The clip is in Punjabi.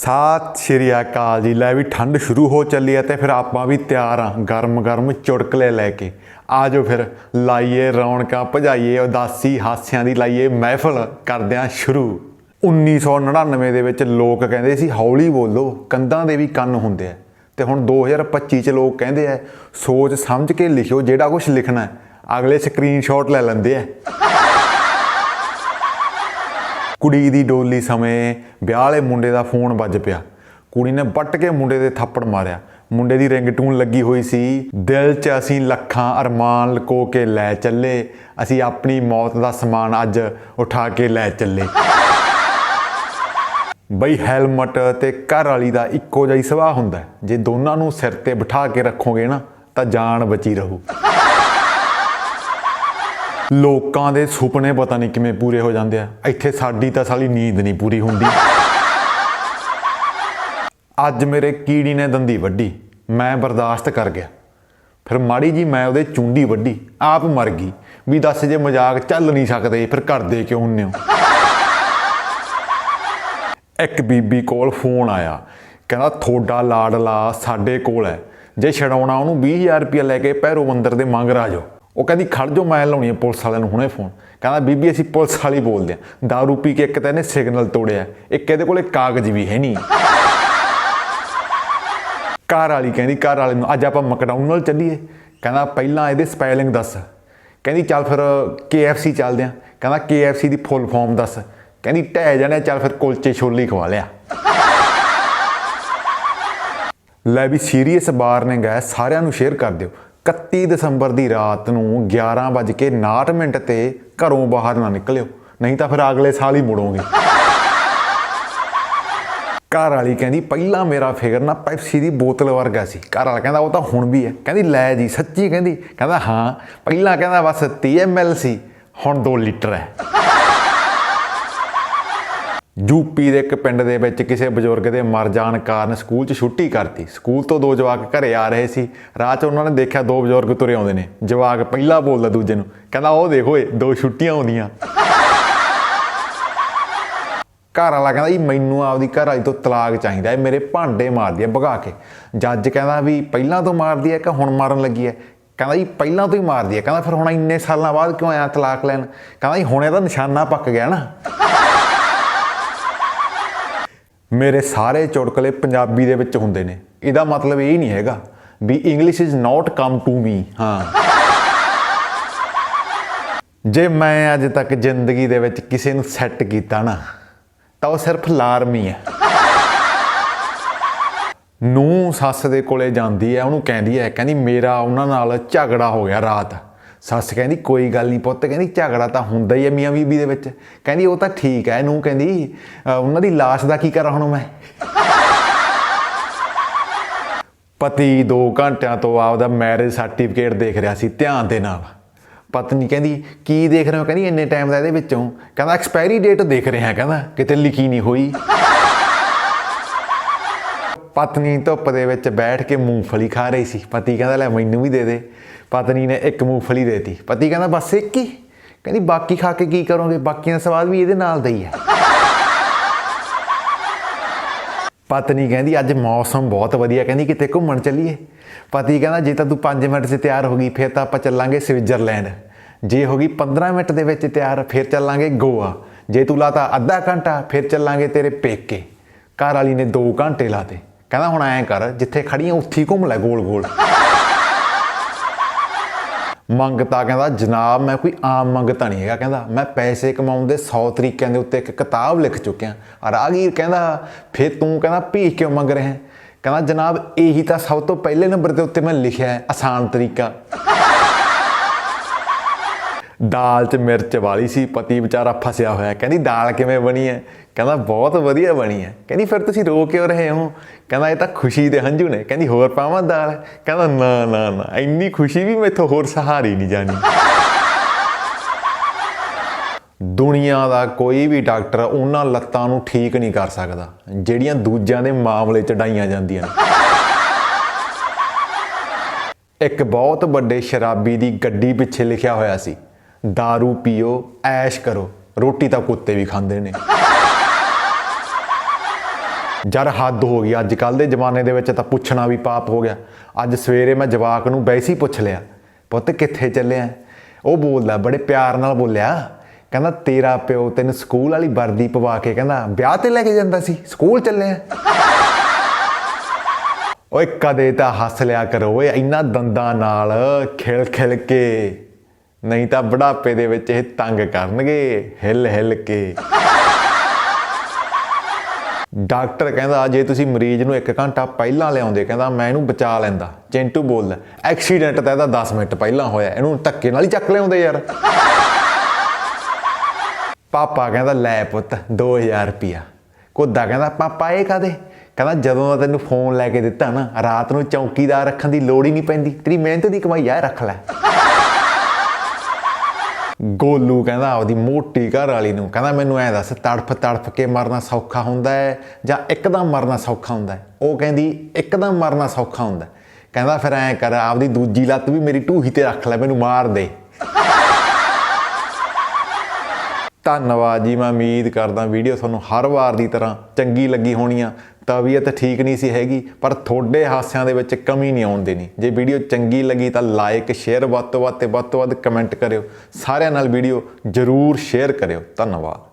ਸਤਿ ਸ਼੍ਰੀ ਅਕਾਲ ਜੀ, ਲੈ ਵੀ ਠੰਡ ਸ਼ੁਰੂ ਹੋ ਚੱਲੀ ਹੈ ਤੇ ਫਿਰ ਆਪਾਂ ਵੀ ਤਿਆਰ ਆ ਗਰਮ ਗਰਮ ਚੁਟਕਲੇ ਲੈ ਕੇ। ਆਜੋ ਫਿਰ ਲਾਈਏ ਰੌਣਕਾਂ, ਭਜਾਈਏ ਉਦਾਸੀ ਹਾਸਿਆਂ ਦੀ, ਲਾਈਏ ਮਹਿਫਲ ਕਰਦਿਆਂ ਸ਼ੁਰੂ। 1999 ਦੇ ਵਿੱਚ ਲੋਕ ਕਹਿੰਦੇ ਸੀ, ਹੌਲੀ ਬੋਲੋ, ਕੰਧਾਂ ਦੇ ਵੀ ਕੰਨ ਹੁੰਦੇ ਆ। ਤੇ ਹੁਣ 2025 ਚ ਲੋਕ ਕਹਿੰਦੇ ਆ, ਸੋਚ ਸਮਝ ਕੇ ਲਿਖਿਓ, ਜਿਹੜਾ ਕੁਝ ਲਿਖਣਾ ਹੈ, ਅਗਲੇ ਸਕਰੀਨਸ਼ਾਟ ਲੈ ਲੈਂਦੇ ਆ। ਕੁੜੀ ਦੀ ਡੋਲੀ ਸਮੇਂ ਵਿਆਹ ਵਾਲੇ ਮੁੰਡੇ ਦਾ ਫੋਨ ਵੱਜ ਪਿਆ। ਕੁੜੀ ਨੇ ਵੱਟ ਕੇ ਮੁੰਡੇ ਦੇ ਥੱਪੜ ਮਾਰਿਆ। ਮੁੰਡੇ ਦੀ ਰਿੰਗਟੂਨ ਲੱਗੀ ਹੋਈ ਸੀ। ਦਿਲ 'ਚ ਅਸੀਂ ਲੱਖਾਂ ਅਰਮਾਨ ਲਕੋ ਕੇ ਲੈ ਚੱਲੇ। ਅਸੀਂ ਆਪਣੀ ਮੌਤ ਦਾ ਸਮਾਨ ਅੱਜ ਉਠਾ ਕੇ ਲੈ ਚੱਲੇ। ਬਈ ਹੈਲਮਟ ਤੇ ਘਰ ਵਾਲੀ ਦਾ ਇੱਕੋ ਜਿਹਾ ਹੀ ਸੁਭਾਅ ਹੁੰਦਾ। ਜੇ ਦੋਨਾਂ ਨੂੰ ਸਿਰ ਤੇ ਬਿਠਾ ਕੇ ਰੱਖੋਗੇ ਨਾ, ਤਾਂ ਜਾਨ ਬਚੀ ਰਹੂ। ਲੋਕਾਂ ਦੇ ਸੁਪਨੇ ਪਤਾ ਨਹੀਂ ਕਿਵੇਂ ਪੂਰੇ ਹੋ ਜਾਂਦੇ ਆ। ਇੱਥੇ ਸਾਡੀ ਤਾਂ ਸਾਲੀ ਨੀਂਦ ਨਹੀਂ ਪੂਰੀ ਹੁੰਦੀ। ਅੱਜ ਮੇਰੇ ਕੀੜੀ ਨੇ ਦੰਦੀ ਵੱਢੀ। ਮੈਂ ਬਰਦਾਸ਼ਤ ਕਰ ਗਿਆ। ਫਿਰ ਮਾੜੀ ਜੀ ਮੈਂ ਉਹਦੇ ਚੁੰਡੀ ਵੱਢੀ। ਆਪ ਮਰ ਗਈ। ਵੀ ਦੱਸ ਜੇ ਮਜ਼ਾਕ ਚੱਲ ਨਹੀਂ ਸਕਦੇ, ਫਿਰ ਕਰਦੇ ਕਿਉਂ ਹੁੰਨੇ ਹੋ? ਇੱਕ ਬੀਬੀ ਕੋਲ ਫੋਨ ਆਇਆ। ਕਹਿੰਦਾ ਥੋੜਾ ਲਾਡਲਾ ਸਾਡੇ ਕੋਲ ਹੈ। ਜੇ ਛਡਾਉਣਾ ਉਹਨੂੰ 20000 ਰੁਪਏ ਲੈ ਕੇ ਭੈਰੋ ਮੰਦਰ ਦੇ ਮੰਗ ਰਾਜੋ ਉਹ ਕਹਿੰਦੀ, ਖੜ ਜੋ ਮੈਂ ਲਾਉਣੀ ਹੈ ਪੁਲਿਸ ਵਾਲਿਆਂ ਨੂੰ ਹੁਣੇ ਫੋਨ ਕਹਿੰਦਾ, ਬੀਬੀ, ਅਸੀਂ ਪੁਲਿਸ ਵਾਲੀ ਬੋਲਦੇ ਆ ਦਾਰੂ ਪੀ ਕੇ ਇੱਕ ਤਾਂ ਇਹਨੇ ਸਿਗਨਲ ਤੋੜਿਆ। ਇੱਕ ਇਹਦੇ ਕੋਲੇ ਕਾਗਜ਼ ਵੀ ਹੈ ਨਹੀਂ। ਕਾਰ ਵਾਲੀ ਕਹਿੰਦੀ ਕਾਰ ਵਾਲੇ ਨੂੰ, ਅੱਜ ਆਪਾਂ ਮਕਡਾਊਨਲ ਚੱਲੀਏ। ਕਹਿੰਦਾ, ਪਹਿਲਾਂ ਇਹਦੇ ਸਪੈਲਿੰਗ ਦੱਸ। ਕਹਿੰਦੀ, ਚੱਲ ਫਿਰ KFC ਚੱਲਦੇ ਆ ਕਹਿੰਦਾ, KFC ਦੀ ਫੁੱਲ ਫਾਰਮ ਦੱਸ। ਕਹਿੰਦੀ ਟਹਿ ਜਾਣੇ, ਚੱਲ ਫਿਰ ਕੁਲਚੇ ਛੋਲੇ ਖਵਾ ਲਿਆ। ਲੈ ਵੀ ਸੀਰੀਅਸ ਵਾਰਨਿੰਗ ਹੈ ਸਾਰਿਆਂ ਨੂੰ ਸ਼ੇਅਰ ਕਰ ਦਿਓ। 31 ਦਸੰਬਰ ਦੀ ਰਾਤ ਨੂੰ 11:59 ਮਿੰਟ ਤੇ ਘਰੋਂ ਬਾਹਰ ਨਾ ਨਿਕਲਿਓ। ਨਹੀਂ ਤਾਂ ਫਿਰ ਅਗਲੇ ਸਾਲ ਹੀ ਮੁੜੋਗੇ। ਘਰ ਵਾਲੀ ਕਹਿੰਦੀ, ਪਹਿਲਾਂ ਮੇਰਾ ਫਿਗਰ ਨਾ ਪੈਪਸੀ ਦੀ ਬੋਤਲ ਵਰਗਾ ਸੀ। ਘਰ ਵਾਲਾ ਕਹਿੰਦਾ, ਉਹ ਤਾਂ ਹੁਣ ਵੀ ਹੈ। ਕਹਿੰਦੀ, ਲੈ ਜੀ। ਸੱਚੀ ਕਹਿੰਦੀ, ਕਹਿੰਦਾ, ਹਾਂ। ਪਹਿਲਾਂ ਕਹਿੰਦਾ, ਬਸ 30 ml ਸੀ, ਹੁਣ 2 ਲੀਟਰ ਹੈ। ਯੂਪੀ ਦੇ ਇੱਕ ਪਿੰਡ ਦੇ ਵਿੱਚ ਕਿਸੇ ਬਜ਼ੁਰਗ ਦੇ ਮਰ ਜਾਣ ਕਾਰਨ ਸਕੂਲ 'ਚ ਛੁੱਟੀ ਕਰਤੀ। ਸਕੂਲ ਤੋਂ ਦੋ ਜਵਾਕ ਘਰੇ ਆ ਰਹੇ ਸੀ। ਰਾਹ 'ਚ ਉਹਨਾਂ ਨੇ ਦੇਖਿਆ ਦੋ ਬਜ਼ੁਰਗ ਤੁਰੇ ਆਉਂਦੇ ਨੇ। ਜਵਾਕ ਪਹਿਲਾਂ ਬੋਲਦਾ ਦੂਜੇ ਨੂੰ, ਕਹਿੰਦਾ, ਉਹ ਦੇਖੋ ਏ ਦੋ ਛੁੱਟੀਆਂ ਆਉਂਦੀਆਂ। ਘਰ ਵਾਲਾ ਕਹਿੰਦਾ ਜੀ ਮੈਨੂੰ ਆਪਦੀ ਘਰ ਵਾਲੀ ਤੋਂ ਤਲਾਕ ਚਾਹੀਦਾ ਹੈ ਮੇਰੇ ਭਾਂਡੇ ਮਾਰਦੀ ਹੈ ਭਗਾ ਕੇ। ਜੱਜ ਕਹਿੰਦਾ ਵੀ, ਪਹਿਲਾਂ ਤੋਂ ਮਾਰਦੀ ਹੈ ਕਿ ਹੁਣ ਮਾਰਨ ਲੱਗੀ ਹੈ? ਕਹਿੰਦਾ ਜੀ ਪਹਿਲਾਂ ਤੋਂ ਹੀ ਮਾਰਦੀ ਹੈ। ਕਹਿੰਦਾ, ਫਿਰ ਹੁਣ ਇੰਨੇ ਸਾਲਾਂ ਬਾਅਦ ਕਿਉਂ ਆਇਆ ਤਲਾਕ ਲੈਣ? ਕਹਿੰਦਾ ਜੀ ਹੁਣੇ ਤਾਂ ਨਿਸ਼ਾਨਾ ਪੱਕ ਗਿਆ ਨਾ। ਮੇਰੇ ਸਾਰੇ ਚੁਟਕਲੇ ਪੰਜਾਬੀ ਦੇ ਵਿੱਚ ਹੁੰਦੇ ਨੇ। ਇਹਦਾ ਮਤਲਬ ਇਹ ਨਹੀਂ ਹੈਗਾ ਵੀ English is not come to me ਹਾਂ। ਜੇ ਮੈਂ ਅੱਜ ਤੱਕ ਜ਼ਿੰਦਗੀ ਦੇ ਵਿੱਚ ਕਿਸੇ ਨੂੰ ਸੈੱਟ ਕੀਤਾ ਨਾ ਤਾਂ ਉਹ ਸਿਰਫ ਲਾਰਮੀ ਹੈ। ਨੂੰ ਸੱਸ ਦੇ ਕੋਲੇ ਜਾਂਦੀ ਹੈ ਉਹਨੂੰ ਕਹਿੰਦੀ ਹੈ ਕਹਿੰਦੀ ਮੇਰਾ ਉਹਨਾਂ ਨਾਲ ਝਗੜਾ ਹੋ ਗਿਆ ਰਾਤ। ਸੱਸ ਕਹਿੰਦੀ, ਕੋਈ ਗੱਲ ਨਹੀਂ ਪੁੱਤ। ਕਹਿੰਦੀ, ਝਗੜਾ ਤਾਂ ਹੁੰਦਾ ਹੀ ਹੈ ਮੀਆਂ ਬੀਬੀ ਦੇ ਵਿੱਚ। ਕਹਿੰਦੀ, ਉਹ ਤਾਂ ਠੀਕ ਹੈ ਇਹਨੂੰ ਕਹਿੰਦੀ ਉਹਨਾਂ ਦੀ ਲਾਸ਼ ਦਾ ਕੀ ਕਰਾਂ ਹੁਣ ਮੈਂ? ਪਤੀ 2 ਘੰਟਿਆਂ ਤੋਂ ਆਪਦਾ ਮੈਰਿਜ ਸਰਟੀਫਿਕੇਟ ਦੇਖ ਰਿਹਾ ਸੀ ਧਿਆਨ ਦੇ ਨਾਲ। ਪਤਨੀ ਕਹਿੰਦੀ, ਕੀ ਦੇਖ ਰਹੇ ਹੋ? ਕਹਿੰਦੀ, ਇੰਨੇ ਟਾਈਮ ਦਾ ਇਹਦੇ ਵਿੱਚੋਂ। ਕਹਿੰਦਾ ਐਕਸਪਾਇਰੀ ਡੇਟ ਦੇਖ ਰਿਹਾ ਕਹਿੰਦਾ, ਕਿਤੇ ਲਿਖੀ ਨਹੀਂ ਹੋਈ। ਪਤਨੀ ਧੁੱਪ ਦੇ ਵਿੱਚ ਬੈਠ ਕੇ ਮੂੰਗਫਲੀ ਖਾ ਰਹੀ ਸੀ। ਪਤੀ ਕਹਿੰਦਾ, ਲੈ ਮੈਨੂੰ ਵੀ ਦੇ ਦੇ। ਪਤਨੀ ਨੇ ਇੱਕ ਮੂੰਗਫਲੀ ਦੇਤੀ। ਪਤੀ ਕਹਿੰਦਾ, ਬਸ ਇੱਕ ਹੀ? ਕਹਿੰਦੀ, ਬਾਕੀ ਖਾ ਕੇ ਕੀ ਕਰੋਗੇ? ਬਾਕੀਆਂ ਦਾ ਸਵਾਦ ਵੀ ਇਹਦੇ ਨਾਲ ਦਾ ਹੀ ਹੈ। ਪਤਨੀ ਕਹਿੰਦੀ, ਅੱਜ ਮੌਸਮ ਬਹੁਤ ਵਧੀਆ। ਕਹਿੰਦੀ, ਕਿਤੇ ਘੁੰਮਣ ਚੱਲੀਏ? ਪਤੀ ਕਹਿੰਦਾ, ਜੇ ਤਾਂ ਤੂੰ 5 ਮਿੰਟ 'ਚ ਤਿਆਰ ਹੋ ਗਈ, ਫਿਰ ਤਾਂ ਆਪਾਂ ਚੱਲਾਂਗੇ ਸਵਿਟਜ਼ਰਲੈਂਡ। ਜੇ ਹੋ ਗਈ 15 ਮਿੰਟ ਦੇ ਵਿੱਚ ਤਿਆਰ, ਫਿਰ ਚੱਲਾਂਗੇ ਗੋਆ। ਜੇ ਤੂੰ ਲਾਤਾ ਅੱਧਾ ਘੰਟਾ, ਫਿਰ ਚੱਲਾਂਗੇ ਤੇਰੇ ਪੇਕੇ। ਘਰ ਵਾਲੀ ਨੇ 2 ਘੰਟੇ ਲਾਤੇ। ਕਹਿੰਦਾ, ਹੁਣ ਐਂ ਕਰ, ਜਿੱਥੇ ਖੜੀਆਂ ਉੱਥੇ ਹੀ ਘੁੰਮ ਲੈ ਗੋਲ ਗੋਲ ਮੰਗਤਾ ਕਹਿੰਦਾ, ਜਨਾਬ, ਮੈਂ ਕੋਈ ਆਮ ਮੰਗਤਾ ਨਹੀਂ ਹੈਗਾ। ਕਹਿੰਦਾ, ਮੈਂ ਪੈਸੇ ਕਮਾਉਣ ਦੇ 100 ਤਰੀਕਿਆਂ ਦੇ ਉੱਤੇ ਇੱਕ ਕਿਤਾਬ ਲਿਖ ਚੁੱਕਿਆ। ਰਾਗੀਰ ਕਹਿੰਦਾ, ਫਿਰ ਤੂੰ ਕਹਿੰਦਾ ਭੀਖ ਕਿਉਂ ਮੰਗ ਰਿਹਾ ਹੈ? ਕਹਿੰਦਾ, ਜਨਾਬ, ਇਹੀ ਤਾਂ ਸਭ ਤੋਂ ਪਹਿਲੇ ਨੰਬਰ ਦੇ ਉੱਤੇ ਮੈਂ ਲਿਖਿਆ ਹੈ, ਆਸਾਨ ਤਰੀਕਾ। ਦਾਲ 'ਚ ਮਿਰਚ ਵਾਲੀ ਸੀ, ਪਤੀ ਵਿਚਾਰਾ ਫਸਿਆ ਹੋਇਆ, ਕਹਿੰਦੀ ਦਾਲ ਕਿਵੇਂ ਬਣੀ ਹੈ? ਕਹਿੰਦਾ ਬਹੁਤ ਵਧੀਆ ਬਣੀ ਹੈ। ਕਹਿੰਦੀ ਫਿਰ ਤੁਸੀਂ ਰੋ ਕਿਉਂ ਰਹੇ ਹੋ? ਕਹਿੰਦਾ ਇਹ ਤਾਂ ਖੁਸ਼ੀ ਦੇ ਹੰਝੂ ਨੇ। ਕਹਿੰਦੀ ਹੋਰ ਪਾਵਾਂ ਦਾਲ? ਕਹਿੰਦਾ ਨਾ ਨਾ ਨਾ, ਇੰਨੀ ਖੁਸ਼ੀ ਵੀ ਮੈਥੋਂ ਹੋਰ ਸਹਾਰੀ ਨਹੀਂ ਜਾਣੀ। ਦੁਨੀਆ ਦਾ ਕੋਈ ਵੀ ਡਾਕਟਰ ਉਹਨਾਂ ਲੱਤਾਂ ਨੂੰ ਠੀਕ ਨਹੀਂ ਕਰ ਸਕਦਾ, ਜਿਹੜੀਆਂ ਦੂਜਿਆਂ ਦੇ ਮਾਮਲੇ ਚ ਡਾਈਆਂ ਜਾਂਦੀਆਂ ਨੇ। ਇੱਕ ਬਹੁਤ ਵੱਡੇ ਸ਼ਰਾਬੀ ਦੀ ਗੱਡੀ ਪਿੱਛੇ ਲਿਖਿਆ ਹੋਇਆ ਸੀ। दारू ਪੀਓ ਐਸ਼ ਕਰੋ ਰੋਟੀ ਤਾਂ ਕੁੱਤੇ ਵੀ ਖਾਂਦੇ ਨੇ ਜਰ ਹੱਦ ਹੋ ਗਈ ਅੱਜ ਕੱਲ ਦੇ ਜ਼ਮਾਨੇ ਦੇ ਵਿੱਚ ਤਾਂ ਪੁੱਛਣਾ ਵੀ ਪਾਪ ਹੋ ਗਿਆ ਅੱਜ ਸਵੇਰੇ ਮੈਂ ਜਵਾਕ ਨੂੰ ਵੈਸੇ ਪੁੱਛ ਲਿਆ ਪੁੱਤ ਕਿੱਥੇ ਚੱਲਿਆ ਉਹ ਬੋਲਦਾ ਬੜੇ ਪਿਆਰ ਨਾਲ ਬੋਲਿਆ ਕਹਿੰਦਾ ਤੇਰਾ ਪਿਓ ਤੈਨੂੰ ਸਕੂਲ ਵਾਲੀ ਵਰਦੀ ਪਵਾ ਕੇ ਕਹਿੰਦਾ ਵਿਆਹ ਤੇ ਲੈ ਕੇ ਜਾਂਦਾ ਸੀ ਸਕੂਲ ਚੱਲਿਆ ਓਏ ਕਦੇ ਤਾਂ ਹੱਸ ਲਿਆ ਕਰੋ ਓਏ ਇੰਨਾ ਦੰਦਾਂ ਨਾਲ ਖਿਲ ਖਿਲ ਕੇ ਨਹੀਂ ਤਾਂ ਬੁਢਾਪੇ ਦੇ ਵਿੱਚ ਇਹ ਤੰਗ ਕਰਨਗੇ, ਹਿੱਲ ਹਿੱਲ ਕੇ। ਡਾਕਟਰ ਕਹਿੰਦਾ, ਜੇ ਤੁਸੀਂ ਮਰੀਜ਼ ਨੂੰ 1 ਘੰਟਾ ਪਹਿਲਾਂ ਲਿਆਉਂਦੇ, ਕਹਿੰਦਾ, ਮੈਂ ਇਹਨੂੰ ਬਚਾ ਲੈਂਦਾ। ਚਿੰਟੂ ਬੋਲਦਾ, ਐਕਸੀਡੈਂਟ ਤਾਂ ਇਹਦਾ 10 ਮਿੰਟ ਪਹਿਲਾਂ ਹੋਇਆ, ਇਹਨੂੰ ਧੱਕੇ ਨਾਲ ਹੀ ਚੱਕ ਲਿਆਉਂਦੇ ਯਾਰ। ਪਾਪਾ ਕਹਿੰਦਾ, ਲੈ ਪੁੱਤ 2000 ਰੁਪਿਆ ਕੋਦਾ ਕਹਿੰਦਾ, ਪਾਪਾ, ਇਹ ਕਾਦੇ ਕਹਿੰਦਾ, ਜਦੋਂ ਦਾ ਤੈਨੂੰ ਫੋਨ ਲੈ ਕੇ ਦਿੱਤਾ ਨਾ, ਰਾਤ ਨੂੰ ਚੌਕੀਦਾਰ ਰੱਖਣ ਦੀ ਲੋੜ ਹੀ ਨਹੀਂ ਪੈਂਦੀ। ਤੇਰੀ ਮਿਹਨਤ ਦੀ ਕਮਾਈ ਆ ਰੱਖ ਲੈ। ਗੋਲੂ ਕਹਿੰਦਾ ਆਪਦੀ ਮੋਟੀ ਘਰ ਵਾਲੀ ਨੂੰ, ਕਹਿੰਦਾ ਮੈਨੂੰ ਐ ਦੱਸ, ਤੜਫ ਤੜਫ ਕੇ ਮਰਨਾ ਸੌਖਾ ਹੁੰਦਾ ਹੈ ਜਾਂ ਇੱਕਦਮ ਮਰਨਾ ਸੌਖਾ ਹੁੰਦਾ ਹੈ? ਉਹ ਕਹਿੰਦੀ, ਇੱਕਦਮ ਮਰਨਾ ਸੌਖਾ ਹੁੰਦਾ ਕਹਿੰਦਾ ਫਿਰ ਐ ਕਰ, ਆਪਦੀ ਦੂਜੀ ਲੱਤ ਵੀ ਮੇਰੀ ਢੂਹੀ ਤੇ ਰੱਖ ਲੈ, ਮੈਨੂੰ ਮਾਰ ਦੇ। ਧੰਨਵਾਦ ਜੀ, ਮੈਂ ਉਮੀਦ ਕਰਦਾ ਵੀਡੀਓ ਤੁਹਾਨੂੰ ਹਰ ਵਾਰ ਦੀ ਤਰ੍ਹਾਂ ਚੰਗੀ ਲੱਗੀ ਹੋਣੀ ਆ। ਤਬੀਅਤ ਠੀਕ ਨਹੀਂ ਸੀ ਹੈਗੀ, ਪਰ ਤੁਹਾਡੇ ਹਾਸਿਆਂ ਦੇ ਵਿੱਚ ਕਮੀ ਨਹੀਂ ਆਉਣ ਦੇਣੀ। ਜੇ ਵੀਡੀਓ ਚੰਗੀ ਲੱਗੀ ਤਾਂ ਲਾਈਕ ਸ਼ੇਅਰ ਵੱਧ ਤੋਂ ਵੱਧ ਤੇ ਵੱਧ ਤੋਂ ਵੱਧ ਕਮੈਂਟ ਕਰਿਓ। ਸਾਰਿਆਂ ਨਾਲ ਵੀਡੀਓ ਜਰੂਰ ਸ਼ੇਅਰ ਕਰਿਓ। ਧੰਨਵਾਦ।